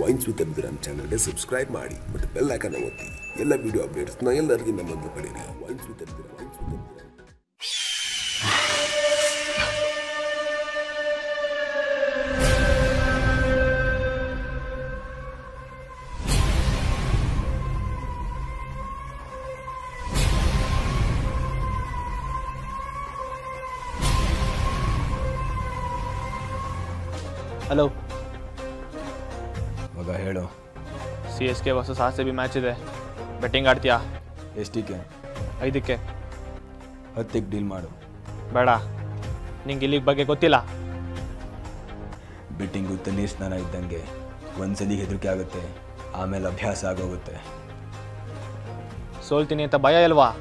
Wines with Abhiram ಚಾನಲ್ಗೆ subscribe ಮಾಡಿ ಮತ್ತು ಬೆಲ್ ಐಕನ್ ಒತ್ತಿ. ಎಲ್ಲ ವಿಡಿಯೋ ಅಪ್ಡೇಟ್ಸ್ನ ಎಲ್ಲರಿಗಿಂತ ಮೊದಲು ಪಡೆಯಿರಿ ವೈನ್ಸ್ ವಿತ್ ವೈನ್ಸ್ ವಿತ್ ಹಲೋ ಮಗ ಹೇಳು. C S K versus R C B match ಇದೆ. ಬೆಟ್ಟಿಂಗ್ ಆಡ್ತೀಯಾ? ಎಷ್ಟಕ್ಕೆ? ಐದಕ್ಕೆ. ಹತ್ತಿಗೆ ಡೀಲ್ ಮಾಡು. ಬೇಡ. ನಿಂಗೆ ಇಲ್ಲಿಗೆ ಬಗ್ಗೆ ಗೊತ್ತಿಲ್ಲ. ಬೆಟ್ಟಿಂಗು ನೀರು ಸ್ನಾನ ಇದ್ದಂಗೆ ಒಂದ್ಸಲಿ ಹೆದರಿಕೆ ಆಗುತ್ತೆ. ಆಮೇಲೆ ಅಭ್ಯಾಸ ಆಗೋಗುತ್ತೆ. ಸೋಲ್ತೀನಿ ಅಂತ ಭಯ ಇಲ್ವಾ?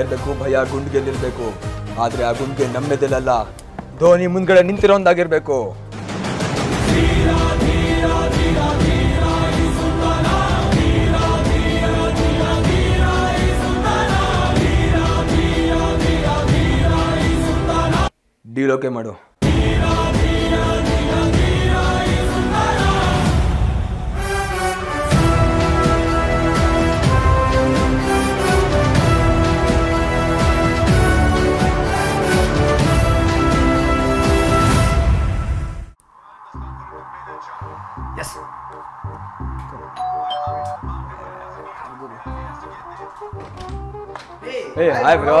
ಇರಬೇಕು ಭಯ ಗುಂಡ್ಗೆಲ್ಲಿರ್ಬೇಕು. ಆದರೆ ಆ ಗುಂಡ್ಗೆ ನಮ್ಮೆದೆಲ್ಲ ಧೋನಿ ಮುಂದ್ಗಡೆ ನಿಂತಿರೋಂದಾಗಿರ್ಬೇಕು ಡಿಲೋಕೆ ಮಾಡು. Hey, hi bro.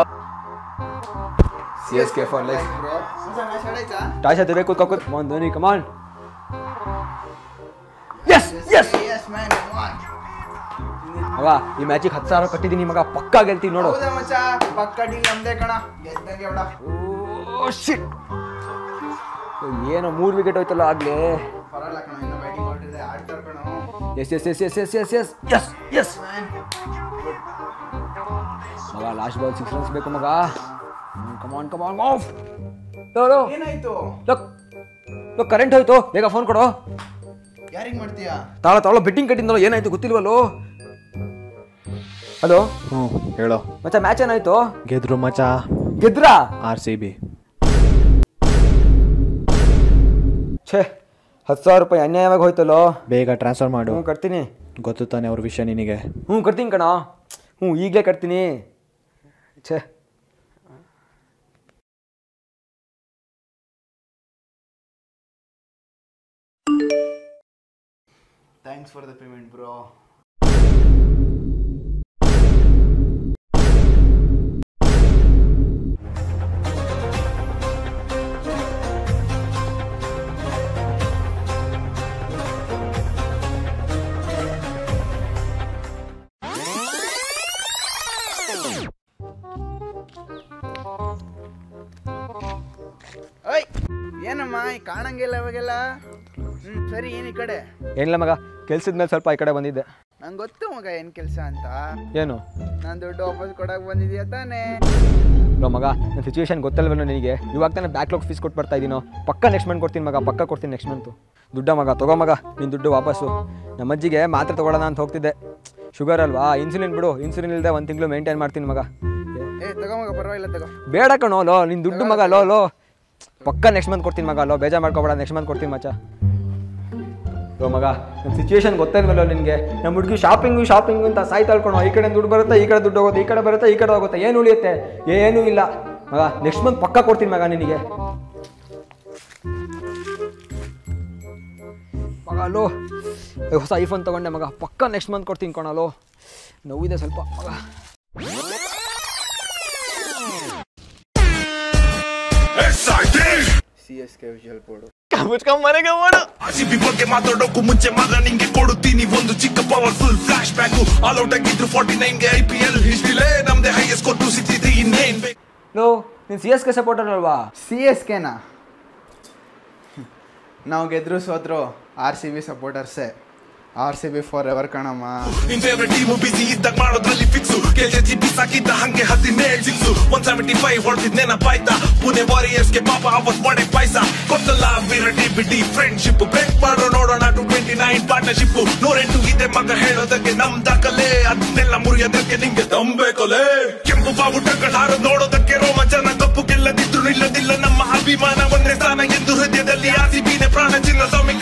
CSK for life. Toss ಹತ್ತಿರ ಕೂತ್ಕೋ ಕೂತ್ ಮಾನ್ Dhoni come on yes yes ಮಗ ಈ ಮ್ಯಾಚಿಗೆ ಹತ್ತು ಸಾವಿರ ಕಟ್ಟಿದ್ದೀನಿ ಮಗ ಪಕ್ಕಾ ಗೆಲ್ತೀನಿ ನೋಡು ಹೌದಾ ಮಚ್ಚ ಪಕ್ಕ ಡೀಲ್ ನಮ್ದೇ ಕಣ ಗೆದ್ದಂಗೆ ಬಿಡ ಓ ಶಿಟ್ ಏನೋ ಮೂರು ವಿಕೆಟ್ ಹೋಯ್ತಲ್ಲ ಆಗ್ಲೇ ಪರವಾಗಿಲ್ಲ ಕಣ ಇನ್ನು ಬ್ಯಾಟಿಂಗ್ ಹೊರಟಿದೆ ಆಡ್ತಾರ ಕಣ yes yes yes yes yes yes yes yes yes ಮಗ ಲಾಸ್ಟ್ ಬಾಲ್ ಸಿಕ್ಸ್ ರನ್ಸ್ ಬೇಕು ಮಗ come on come on off ಏನಾಯ್ತು? ಲೋ ಕರೆಂಟ್ ಹೋಯ್ತು. ಬೇಗ ಫೋನ್ ಕೊಡು. ಯಾರಿಗೆ ಮಾಡ್ತೀಯಾ? ತಾಳ ತಾಳ ಬೆಟ್ಟಿಂಗ್ ಕಟ್ಟಿದ್ನಲ್ಲ ಏನಾಯ್ತು ಗೊತ್ತಿಲ್ವಲ್ಲೋ? ಹಲೋ ಹ್ಞೂ ಹೇಳೋ. ಮಚ್ಚ ಮ್ಯಾಚ್ ಏನಾಯ್ತು? ಗೆದ್ರು ಮಚ್ಚ. ಗೆದ್ರಾ? ಆರ್ ಸಿ ಬಿ ಛೇ ಹತ್ತು ಸಾವಿರ ರೂಪಾಯಿ ಅನ್ಯಾಯವಾಗಿ ಹೋಯ್ತಲ್ಲೋ? ಬೇಗ ಟ್ರಾನ್ಸ್ಫರ್ ಮಾಡು. ಹ್ಞೂ ಕಟ್ತೀನಿ. ಗೊತ್ತು ತಾನೆ ಅವ್ರ ವಿಷಯ ನಿನಗೆ. ಹ್ಞೂ ಕಟ್ತೀನಿ ಕಣ. ಹ್ಞೂ ಈಗಲೇ ಕಟ್ತೀನಿ. Thanks for the payment, bro. ಓಯ್ ಏನಮ್ಮ ಈ ಕಾಣಂಗಿಲ್ಲ ಇವಾಗೆಲ್ಲ? ಸರಿ ಏನ್ ಈ ಕಡೆ. ಏನಿಲ್ಲ ಮಗ ಕೆಲ್ಸದ ಮೇಲೆ ಸ್ವಲ್ಪ ಈ ಕಡೆ ಬಂದಿದ್ದೆ. ನಂಗೆ ಗೊತ್ತು ಮಗ ಏನ್ ಕೆಲಸ ಅಂತ. ಏನು? ನಾನು ದುಡ್ಡು ವಾಪಸ್ ಕೊಡಕ್ಕೆ ಬಂದಿದ್ಯಾ ತಾನೇ? ನೋ ಮಗ ನನ್ನ ಸಿಚುವೇಶನ್ ಗೊತ್ತಲ್ವೇನೋ ನಿನಗೆ? ಇವಾಗ ತಾನೇ ಬ್ಯಾಕ್ಲಾಗ್ ಫೀಸ್ ಕೊಟ್ಟು ಬರ್ತಾ ಇದೀನೋ? ಪಕ್ಕ ನೆಕ್ಸ್ಟ್ ಮಂತ್ ಕೊಡ್ತೀನಿ ಮಗ ಪಕ್ಕ ಕೊಡ್ತೀನಿ ನೆಕ್ಸ್ಟ್ ಮಂತು ದುಡ್ಡ ಮಗ ತಗೋ ಮಗ ನಿನ್ನ ದುಡ್ಡು ವಾಪಸ್ಸು. ನಮ್ಮ ಅಜ್ಜಿಗೆ ಮಾತ್ರೆ ತಗೊಳ್ಳೋಣ ಅಂತ ಹೋಗ್ತಿದ್ದೆ. ಶುಗರ್ ಅಲ್ವಾ? ಇನ್ಸುಲಿನ್ ಬಿಡು ಇನ್ಸುಲಿನ್ ಇಲ್ಲದೆ ಒಂದು ತಿಂಗಳು ಮೇಂಟೈನ್ ಮಾಡ್ತೀನಿ ಮಗ. ಬೇಡ ಕಣೋ ಲೋ ನಿನ್ ದುಡ್ಡು ಮಗ ಲೋ ಲೋ. ಪಕ್ಕ ನೆಕ್ಸ್ಟ್ ಮಂತ್ ಕೊಡ್ತೀನಿ ಮಗ ಲೋ ಬೇಜಾರು ಮಾಡ್ಕೋಬೇಡ ನೆಕ್ಸ್ಟ್ ಮಂತ್ ಕೊಡ್ತೀನಿ ಮಚ್ಚ. ಲೋ ಮಗ ನನ್ನ ಸಿಚುವೇಶನ್ ಗೊತ್ತೇನೋ ನಿನಗೆ. ನಮ್ಮ ಹುಡುಗಿ ಶಾಪಿಂಗು ಶಾಪಿಂಗು ಅಂತ ಸಾಯ್ತಾ ಹೇಳ್ಕೊಳೋ ಈ ಕಡೆ ದುಡ್ಡು ಬರುತ್ತೆ ಈ ಕಡೆ ದುಡ್ಡು ಹೋಗುತ್ತೆ ಈ ಕಡೆ ಬರುತ್ತೆ ಈ ಕಡೆ ಹೋಗುತ್ತೆ. ಏನು ಉಳಿಯುತ್ತೆ? ಏನೂ ಇಲ್ಲ. ಮಗ ನೆಕ್ಸ್ಟ್ ಮಂತ್ ಪಕ್ಕ ಕೊಡ್ತೀನಿ ಮಗ ನಿನಗೆ. ಮಗ ಲೋ. ಹೊಸ ಐಫೋನ್ ತಗೊಂಡೆ ಮಗ ಪಕ್ಕ ನೆಕ್ಸ್ಟ್ ಮಂತ್ ಕೊಡ್ತೀನಿ ಕಣಲೋ ನೋವಿದೆ ಸ್ವಲ್ಪ ಮಗ. C S K visual board ಮನೆಗೆ ಓಡು. ಆರ್ಸಿಬಿ ಬಗ್ಗೆ ಮಾತಾಡೋಕು ಮುಂಚೆ ಮಾತ್ರ ನಿಂಗೆ ಕೊಡುತ್ತೀನಿ ಒಂದು ಚಿಕ್ಕ powerful flashback all out ಆಗಿದ್ರು ಫಾರ್ಟಿ ನೈನ್ಗೆ ಐ ಪಿ ಎಲ್ ಹಿಸ್ಟ್ರಿಲೇ ನಮ್ದೆ ಹೈಯೆಸ್ಟ್ ಕೊಟ್ಟು ಸಿಕ್ತಿದ್ರಿ ಇನ್ನೇನ್ ನೋ ಲೋ ನೀನು ಸಿ ಎಸ್ ಕೆ ಸಪೋರ್ಟರ್ ಅಲ್ವಾ? ಸಿ ಎಸ್ ಕೆನಾ ನಾವು ಗೆದ್ರು ಸೋತ್ರು ಆರ್ ಸಿ ಬಿ ಸಪೋರ್ಟರ್ಸೇ R C B forever ಕಣಮ್ಮ ಮಾಡೋದ್ರಲ್ಲಿ ಹಂಗೆ ಫೈವ್ ನೋಡೋಣ ಟು ಟ್ವೆಂಟಿ ನೈನ್ ಹೇಳೋದಕ್ಕೆ ನಮ್ ನಿಂಗೆ ಕೆಂಪು ಬಾವುಟಗಳು ಹಾರೋದ್ ನೋಡೋದಕ್ಕೆ ರೋಮಾಂಚನ ಕಪ್ಪು ಗೆಲ್ಲದಿದ್ರು ನಿಲ್ಲದಿಲ್ಲ. ನಮ್ಮ ಅಭಿಮಾನ ಒಂದೇ ಸ್ಥಾನ ಎಂದು ಹೃದಯದಲ್ಲಿ ಆಸಿಬಿನೆ ಪ್ರಾಣ ಚಿನ್ನ ಸ್ವಾಮಿ